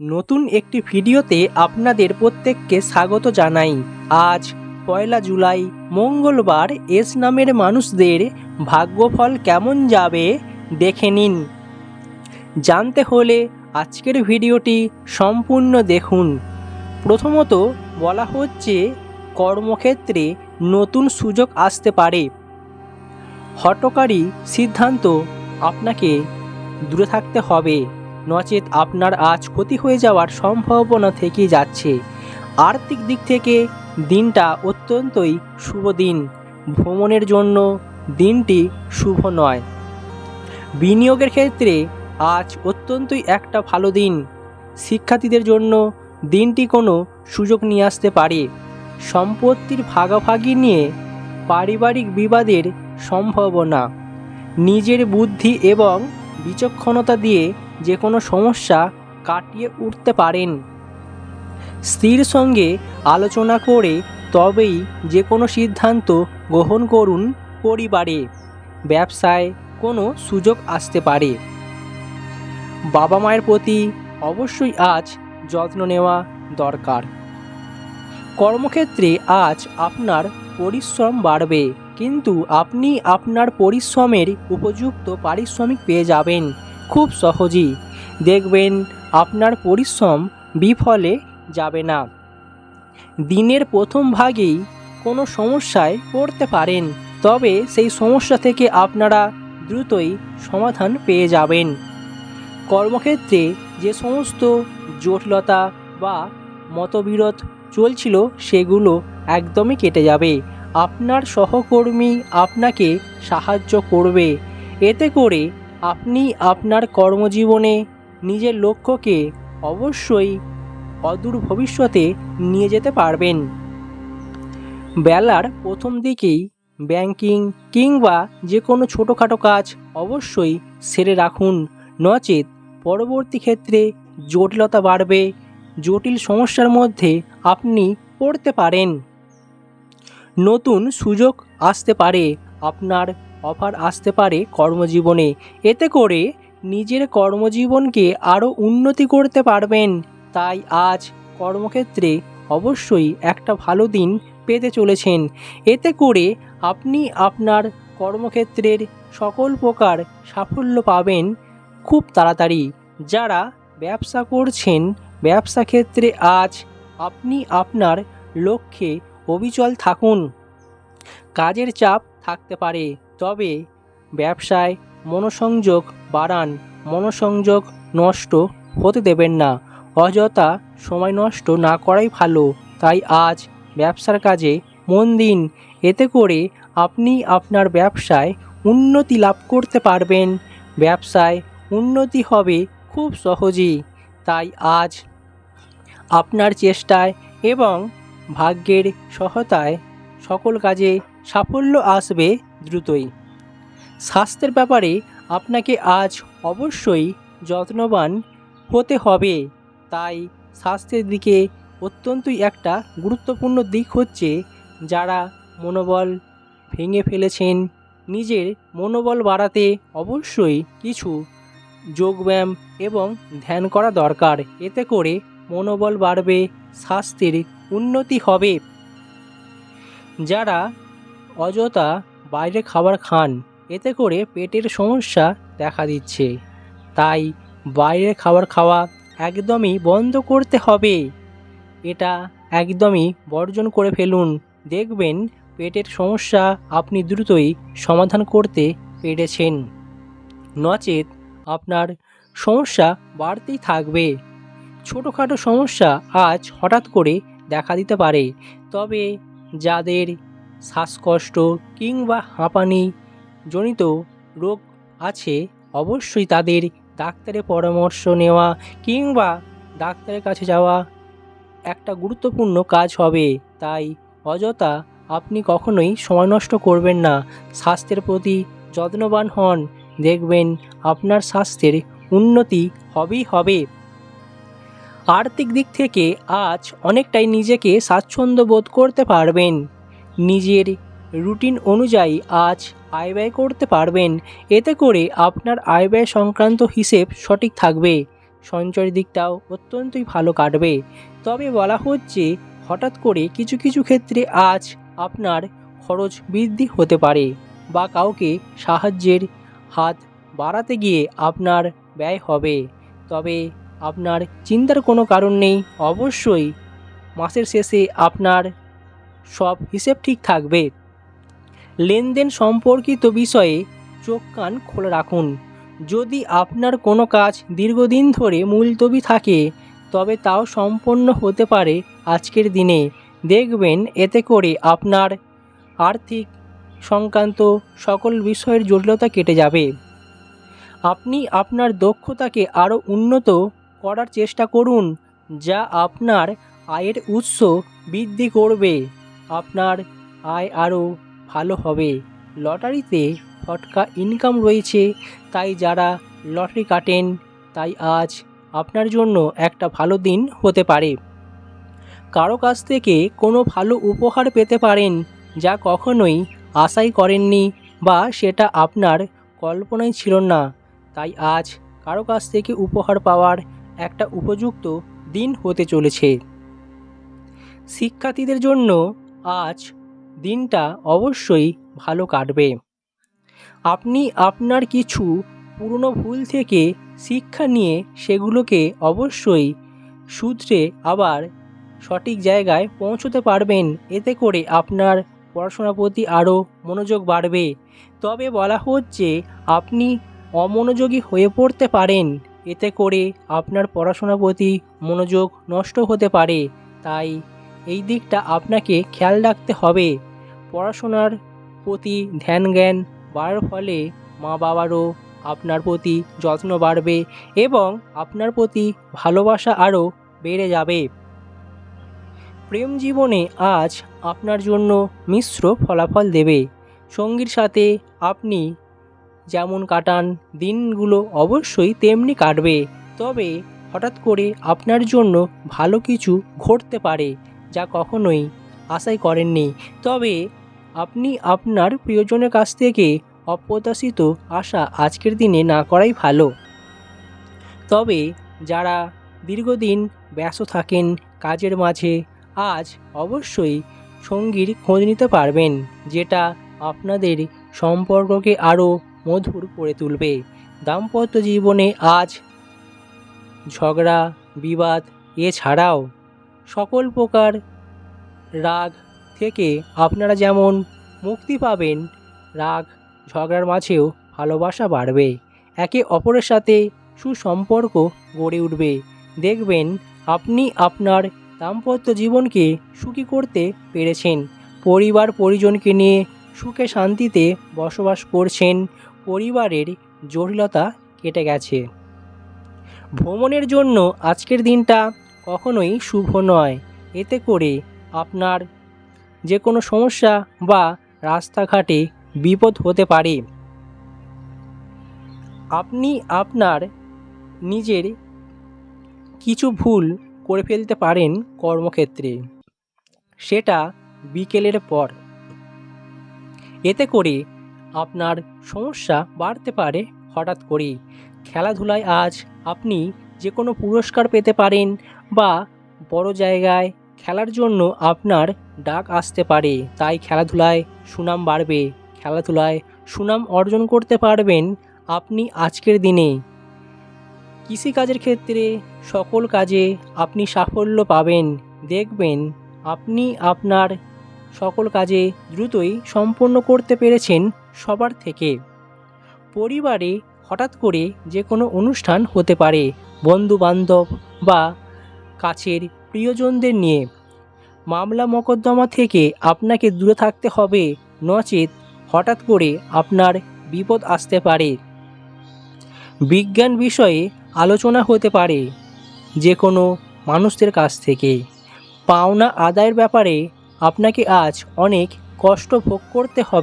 নতুন একটি ভিডিওতে আপনাদের প্রত্যেককে স্বাগত জানাই। আজ পয়লা জুলাই, মঙ্গলবার, এস নামের মানুষদের ভাগ্যফল কেমন যাবে দেখে নিন। জানতে হলে আজকের ভিডিওটি সম্পূর্ণ দেখুন। প্রথমত বলা হচ্ছে, কর্মক্ষেত্রে নতুন সুযোগ আসতে পারে। হটকারী সিদ্ধান্ত আপনাকে দূরে থাকতে হবে। নচেত আপনার আজ ক্ষতি হয়ে যাওয়ার সম্ভাবনা থেকে যাচ্ছে। আর্থিক দিক থেকে দিনটা অত্যন্তই শুভ দিন। ভ্রমণের জন্য দিনটি শুভ নয়। বিনিয়োগের ক্ষেত্রে আজ অত্যন্তই একটা ভালো দিন। শিক্ষার্থীদের জন্য দিনটি কোনো সুযোগ নিয়ে আসতে পারে। সম্পত্তির ভাগাভাগি নিয়ে পারিবারিক বিবাদের সম্ভাবনা। নিজের বুদ্ধি এবং বিচক্ষণতা দিয়ে যে কোনো সমস্যা কাটিয়ে উঠতে পারেন। স্ত্রীর সঙ্গে আলোচনা করে তবেই যে কোনো সিদ্ধান্ত গ্রহণ করুন পরিবারে। ব্যবসায় কোনো সুযোগ আসতে পারে। বাবা মায়ের প্রতি অবশ্যই আজ যত্ন নেওয়া দরকার। কর্মক্ষেত্রে আজ আপনার পরিশ্রম বাড়বে, কিন্তু আপনি আপনার পরিশ্রমের উপযুক্ত পারিশ্রমিক পেয়ে যাবেন। খুব সহজেই। দেখবেন, আপনার পরিশ্রম বিফলে যাবে না। দিনের প্রথম ভাগেই কোনো সমস্যায় পড়তে পারেন, তবে সেই সমস্যা থেকে আপনারা দ্রুতই সমাধান পেয়ে যাবেন। কর্মক্ষেত্রে যে সমস্ত জটিলতা বা মতবিরোধ চলছিল, সেগুলো একদমই কেটে যাবে। আপনার সহকর্মী আপনাকে সাহায্য করবে। এতে করে আপনি আপনার কর্মজীবনে নিজের লক্ষ্যকে অবশ্যই অদূর ভবিষ্যতে নিয়ে যেতে পারবেন। বেলার প্রথম দিকেই ব্যাংকিং কিংবা যে কোনো ছোটোখাটো কাজ অবশ্যই সেরে রাখুন। নচেত পরবর্তী ক্ষেত্রে জটিলতা বাড়বে, জটিল সমস্যার মধ্যে আপনি পড়তে পারেন। নতুন সুযোগ আসতে পারে আপনার অফার আসতে পারে কর্মজীবনে। এতে করে নিজের কর্মজীবনকে আরও উন্নতি করতে পারবেন। তাই আজ কর্মক্ষেত্রে অবশ্যই একটা ভালো দিন পেতে চলেছেন। এতে করে আপনি আপনার কর্মক্ষেত্রের সকল প্রকার সাফল্য পাবেন খুব তাড়াতাড়ি। যারা ব্যবসা করছেন, ব্যবসা ক্ষেত্রে আজ আপনি আপনার লক্ষ্যে অবিচল থাকুন। কাজের চাপ থাকতে পারে। তবে ব্যবসায় মনোসংযোগ বাড়ান, মনোসংযোগ নষ্ট হতে দেবেন না। অযথা সময় নষ্ট না করাই ভালো। তাই আজ ব্যবসার কাজে মন দিন। এতে করে আপনি আপনার ব্যবসায় উন্নতি লাভ করতে পারবেন। ব্যবসায় উন্নতি হবে খুব সহজেই। তাই আজ আপনার চেষ্টায় এবং ভাগ্যের সহায়তায় সকল কাজে সাফল্য আসবে। দ্রুতই। স্বাস্থ্যের ব্যাপারে আপনাকে আজ অবশ্যই যত্নবান হতে হবে। তাই স্বাস্থ্যের দিকে অত্যন্তই একটা গুরুত্বপূর্ণ দিক হচ্ছে যারা মনোবল ভেঙে ফেলেছেন, নিজের মনোবল বাড়াতে অবশ্যই কিছু যোগব্যায়াম এবং ধ্যান করা দরকার। এতে করে মনোবল বাড়বে, স্বাস্থ্যের উন্নতি হবে। যারা অযথা বাইরে খাবার খান। এতে করে পেটের সমস্যা দেখা দিচ্ছে। তাই বাইরের খাবার খাওয়া একদমই বন্ধ করতে হবে। এটা একদমই বর্জন করে ফেলুন। দেখবেন পেটের সমস্যা আপনি দ্রুতই সমাধান করতে পেরেছেন। নচেত আপনার সমস্যা বাড়তেই থাকবে। ছোটোখাটো সমস্যা আজ হঠাৎ করে দেখা দিতে পারে। তবে যাদের শ্বাসকষ্ট কিংবা হাঁপানি জনিত রোগ আছে, অবশ্যই তাদের ডাক্তারের পরামর্শ নেওয়া কিংবা ডাক্তারের কাছে যাওয়া একটা গুরুত্বপূর্ণ কাজ হবে। তাই অযথা আপনি কখনোই সময় নষ্ট করবেন না। স্বাস্থ্যের প্রতি যত্নবান হন। দেখবেন আপনার স্বাস্থ্যের উন্নতি হবেই হবে। আর্থিক দিক থেকে আজ অনেকটাই নিজেকে স্বাচ্ছন্দ্য বোধ করতে পারবেন। নিজের রুটিন অনুযায়ী আজ আয় ব্যয় করতে পারবেন। এতে করে আপনার আয় ব্যয় সংক্রান্ত হিসেব সঠিক থাকবে। সঞ্চয়ের দিকটাও অত্যন্তই ভালো কাটবে। তবে বলা হচ্ছে, হঠাৎ করে কিছু কিছু ক্ষেত্রে আজ আপনার খরচ বৃদ্ধি হতে পারে বা কাউকে সাহায্যের হাত বাড়াতে গিয়ে আপনার ব্যয় হবে। তবে আপনার চিন্তার কোনো কারণ নেই। অবশ্যই মাসের শেষে আপনার সব হিসেব ঠিক থাকবে। লেনদেন সম্পর্কিত বিষয়ে চোখ কান খোলা রাখুন। যদি আপনার কোনো কাজ দীর্ঘদিন ধরে মুলতবি থাকে, তবে তাও সম্পন্ন হতে পারে আজকের দিনে। দেখবেন এতে করে আপনার আর্থিক সংক্রান্ত সকল বিষয়ের জটিলতা কেটে যাবে। আপনি আপনার দক্ষতাকে আরও উন্নত করার চেষ্টা করুন, যা আপনার আয়ের উৎস বৃদ্ধি করবে। আপনার আয় আরও ভালো হবে। লটারিতে ফটকা ইনকাম রয়েছে, তাই যারা লটারি কাটেন, তাই আজ আপনার জন্য একটা ভালো দিন হতে পারে। কারও কাছ থেকে কোনো ভালো উপহার পেতে পারেন, যা কখনোই আশাই করেননি বা সেটা আপনার কল্পনায় ছিল না। তাই আজ কারও কাছ থেকে উপহার পাওয়ার একটা উপযুক্ত দিন হতে চলেছে। শিক্ষার্থীদের জন্য আজ দিনটা অবশ্যই ভালো কাটবে। আপনি আপনার কিছু পুরনো ভুল থেকে শিক্ষা নিয়ে সেগুলোকে অবশ্যই সূত্রে আবার সঠিক জায়গায় পৌঁছতে পারবেন। এতে করে আপনার পড়াশোনার প্রতি আরও মনোযোগ বাড়বে। তবে বলা হচ্ছে আপনি অমনোযোগী হয়ে পড়তে পারেন। এতে করে আপনার পড়াশোনার প্রতি মনোযোগ নষ্ট হতে পারে। তাই এই দিকটা আপনাকে খেয়াল রাখতে হবে। পড়াশোনার প্রতি ধ্যান জ্ঞান বাড়ার ফলে মা বাবারও আপনার প্রতি যত্ন বাড়বে এবং আপনার প্রতি ভালোবাসা আরও বেড়ে যাবে। প্রেম জীবনে আজ আপনার জন্য মিশ্র ফলাফল দেবে। সঙ্গীর সাথে আপনি যেমন কাটান দিনগুলো অবশ্যই তেমনি কাটবে। তবে হঠাৎ করে আপনার জন্য ভালো কিছু ঘটতে পারে। যা কখনোই আশাই করেননি। তবে আপনি আপনার প্রিয়জনের কাছ থেকে অপ্রত্যাশিত আশা আজকের দিনে না করাই ভালো। তবে যারা দীর্ঘদিন ব্যস্ত থাকেন, কাজের মাঝে, আজ অবশ্যই সঙ্গীর খোঁজ নিতে পারবেন, যেটা আপনাদের সম্পর্ককে আরও মধুর করে তুলবে। দাম্পত্য জীবনে আজ ঝগড়া, বিবাদ, এছাড়াও সকল প্রকার রাগ থেকে আপনারা যেমন মুক্তি পাবেন, রাগ ঝগড়ার মাঝেও ভালোবাসা বাড়বে। একে অপরের সাথে সুসম্পর্ক গড়ে উঠবে। দেখবেন আপনি আপনার দাম্পত্য জীবনকে সুখী করতে পেরেছেন। পরিবার পরিজনকে নিয়ে সুখে শান্তিতে বসবাস করছেন। পরিবারের জটিলতা কেটে গেছে। ভ্রমণের জন্য আজকের দিনটা কখনোই শুভ নয়। এতে করে আপনার যে কোনো সমস্যা বা রাস্তাঘাটে বিপদ হতে পারে। আপনি আপনার নিজের কিছু ভুল করে ফেলতে পারেন কর্মক্ষেত্রে। সেটা বিকেলের পর। এতে করে আপনার সমস্যা বাড়তে পারে হঠাৎ করে খেলাধুলায় আজ আপনি যে কোনো পুরস্কার পেতে পারেন বা বড় জায়গায় খেলার জন্য আপনার ডাক আসতে পারে, তাই খেলাধুলায় সুনাম বাড়বে। খেলাধুলায় সুনাম অর্জন করতে পারবেন আপনি আজকের দিনে। কৃষিকাজের ক্ষেত্রে সকল কাজে আপনি সাফল্য পাবেন। দেখবেন আপনি আপনার সকল কাজে দ্রুতই সম্পন্ন করতে পেরেছেন সবার থেকে। পরিবারে হঠাৎ করে যে কোনো অনুষ্ঠান হতে পারে বন্ধু বান্ধব বা কাছের প্রিয়জনদের নিয়ে। মামলা মকদ্দমা থেকে আপনাকে দূরে থাকতে হবে, নচেত হঠাৎ করে আপনার বিপদ আসতে পারে। বিজ্ঞান বিষয়ে আলোচনা হতে পারে যে কোনো মানুষদের কাছ থেকে। পাওনা আদায়ের ব্যাপারে আপনাকে আজ অনেক কষ্ট ভোগ করতে হবে।